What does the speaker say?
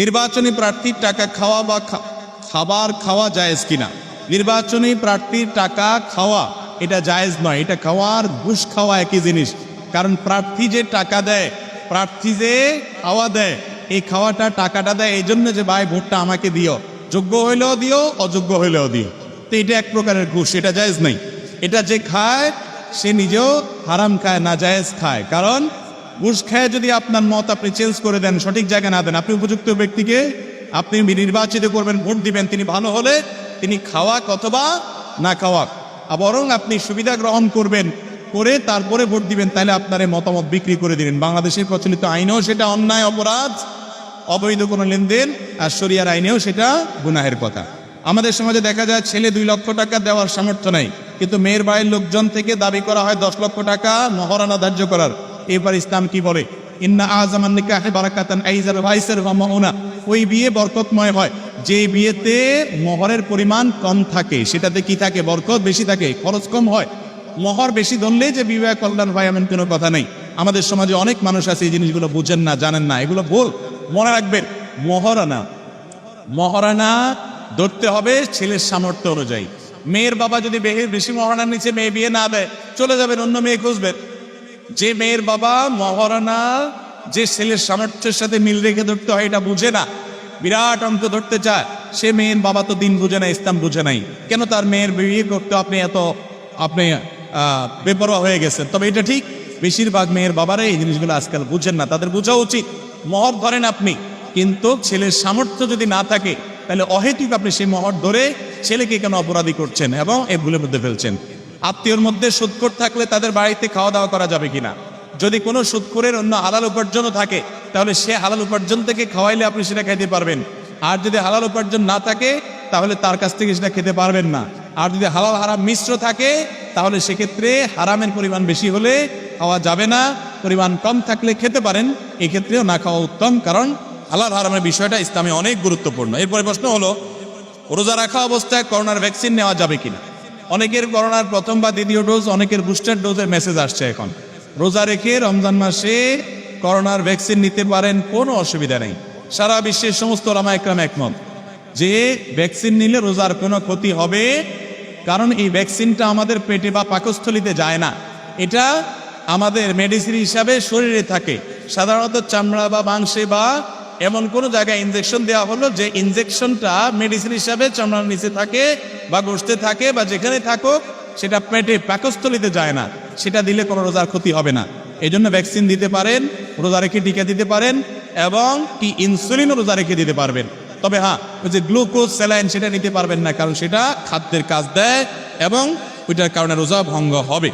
নির্বাচনী প্রার্থীর টাকা খাওয়া বা খাবার খাওয়া জায়েজ কিনা? নির্বাচনী প্রার্থীর টাকা খাওয়া, এটা জায়েজ নয়। এটা খাওয়ার ঘুষ খাওয়া একই জিনিস। কারণ প্রার্থী যে টাকা দেয়, প্রার্থী যে খাওয়া দেয়, এই খাওয়াটা টাকাটা দেয়, এই জন্য যে ভাই ভোটটা আমাকে দিও। যোগ্য হইলেও দিও, অযোগ্য হইলেও দিও। তো এটা এক প্রকারের ঘুষ, এটা জায়েজ নেই এটা যে খায়, সে নিজেও হারাম খায়, না জায়েজ খায়। কারণ ঘুষ খায় যদি আপনার মত আপনি চেঞ্জ করে দেন, সঠিক জায়গায় না দেন, আপনি উপযুক্ত ব্যক্তিকে আপনি নির্বাচিত করবেন, ভোট দিবেন, তিনি ভালো হলে তিনি খাওয়াক অথবা না খাওয়াক। বরং আপনি সুবিধা গ্রহণ করবেন, করে তারপরে ভোট দিবেন, তাহলে আপনার মতামত বিক্রি করে দিবেন। বাংলাদেশের প্রচলিত আইনেও সেটা অন্যায়, অপরাধ, অবৈধ কোনো লেনদেন, আর শরিয়ার আইনেও সেটা গুনাহের কথা। আমাদের সমাজে দেখা যায় ছেলে দুই লক্ষ টাকা দেওয়ার সামর্থ্য নেই, কিন্তু মেয়ের বাড়ির লোকজন থেকে দাবি করা হয় দশ লক্ষ টাকা মহারানা ধার্য করার। এবার ইসলাম কি বলে? ইন্না আজামান নিকাহে বারাকাতান আইজার ভাইসের মামুনা ওই বিয়ে বরকতময় হয়। যে বিয়েতে মহরের পরিমাণ কম থাকে, সেটাতে কি থাকে? বরকত বেশি থাকে, খরচ কম হয়। মহর বেশি ধরলে যে বিবাহ কল্যাণ হয় এমন কোনো কথা নেই। আমাদের সমাজে অনেক মানুষ আছে এই জিনিসগুলো বুঝেন না, জানেন না। এগুলো ভুল। মনে রাখবেন, মহারানা। মহারানা ধরতে হবে ছেলের সামর্থ্য অনুযায়ী। মেয়ের বাবা যদি বেশি মহারানার নিচে মেয়ে বিয়ে না দেয়, চলে যাবেন, অন্য মেয়ে খুঁজবেন। যে মেয়ের বাবা মহারানা যে ছেলের সামর্থ্যের সাথে মিল রেখে ধরতে হয়, এটা বুঝে না। বিরাট অঙ্ক ধরতে চায়। সে মেয়ের বাবা তো দিন বুঝে না ইসলাম বুঝে নাই। কেন তার মেয়ের বিয়ে করতে আপনি এত, আপনি বেপরোয়া হয়ে গেছেন? তবে এটা ঠিক, বেশিরভাগ মেয়ের বাবারা এই জিনিসগুলো আজকাল বুঝেন না। তাদের বোঝা উচিত, মহর ধরেন আপনি, কিন্তু ছেলের সামর্থ্য যদি না থাকে, তাহলে অহেতুক আপনি সেই মহর ধরে ছেলেকে কেন অপরাধী করছেন এবং এ ভুলের মধ্যে ফেলছেন? আত্মীয়র মধ্যে সুদকর থাকলে তাদের বাড়িতে খাওয়া দাওয়া করা যাবে কিনা? যদি কোনো সুদকরের অন্য হালাল উপার্জনও থাকে, তাহলে সে হালাল উপার্জন থেকে খাওয়াইলে আপনি সেটা খাইতে পারবেন। আর যদি হালাল উপার্জন না থাকে, তাহলে তার কাছ থেকে সেটা খেতে পারবেন না। আর যদি হালাল হারাম মিশ্র থাকে, তাহলে সেক্ষেত্রে হারামের পরিমাণ বেশি হলে খাওয়া যাবে না, পরিমাণ কম থাকলে খেতে পারেন। এক্ষেত্রেও না খাওয়া উত্তম, কারণ হালাল হারামের বিষয়টা ইসলামে অনেক গুরুত্বপূর্ণ। এরপরে প্রশ্ন হলো, রোজা রাখা অবস্থায় করোনার ভ্যাকসিন নেওয়া যাবে কিনা? অনেকের করোনার প্রথম বা দ্বিতীয় ডোজ, অনেকের বুস্টার ডোজের মেসেজ আসছে এখন। রোজা রেখে রমজান মাসে করোনার ভ্যাকসিন নিতে পারেন, কোনো অসুবিধা নেই। সারা বিশ্বের সমস্ত রামা একরাম একমত। যে ভ্যাকসিন নিলে রোজার কোনো ক্ষতি হবে, কারণ এই ভ্যাকসিনটা আমাদের পেটে বা পাকস্থলিতে যায় না। এটা আমাদের মেডিসিন হিসাবে শরীরে থাকে। সাধারণত চামড়া বা মাংসে বা এমন কোনো জায়গায় ইনজেকশন দেওয়া হলো যে ইনজেকশনটা মেডিসিন হিসাবে চামড়ার নিচে থাকে বা গোষ্ঠে থাকে বা যেখানে থাকুক, সেটা পেটে পাকস্থলিতে যায় না। সেটা দিলে কোনো রোজার ক্ষতি হবে না। এই জন্য ভ্যাকসিন দিতে পারেন, রোজা রেখে টিকা দিতে পারেন এবং কি ইনসুলিনও রোজা রেখে দিতে পারবেন। তবে হ্যাঁ ওই যে গ্লুকোজ স্যালাইন সেটা নিতে পারবেন না, কারণ সেটা খাদ্যের কাজ দেয় এবং ওইটার কারণে রোজা ভঙ্গ হবে।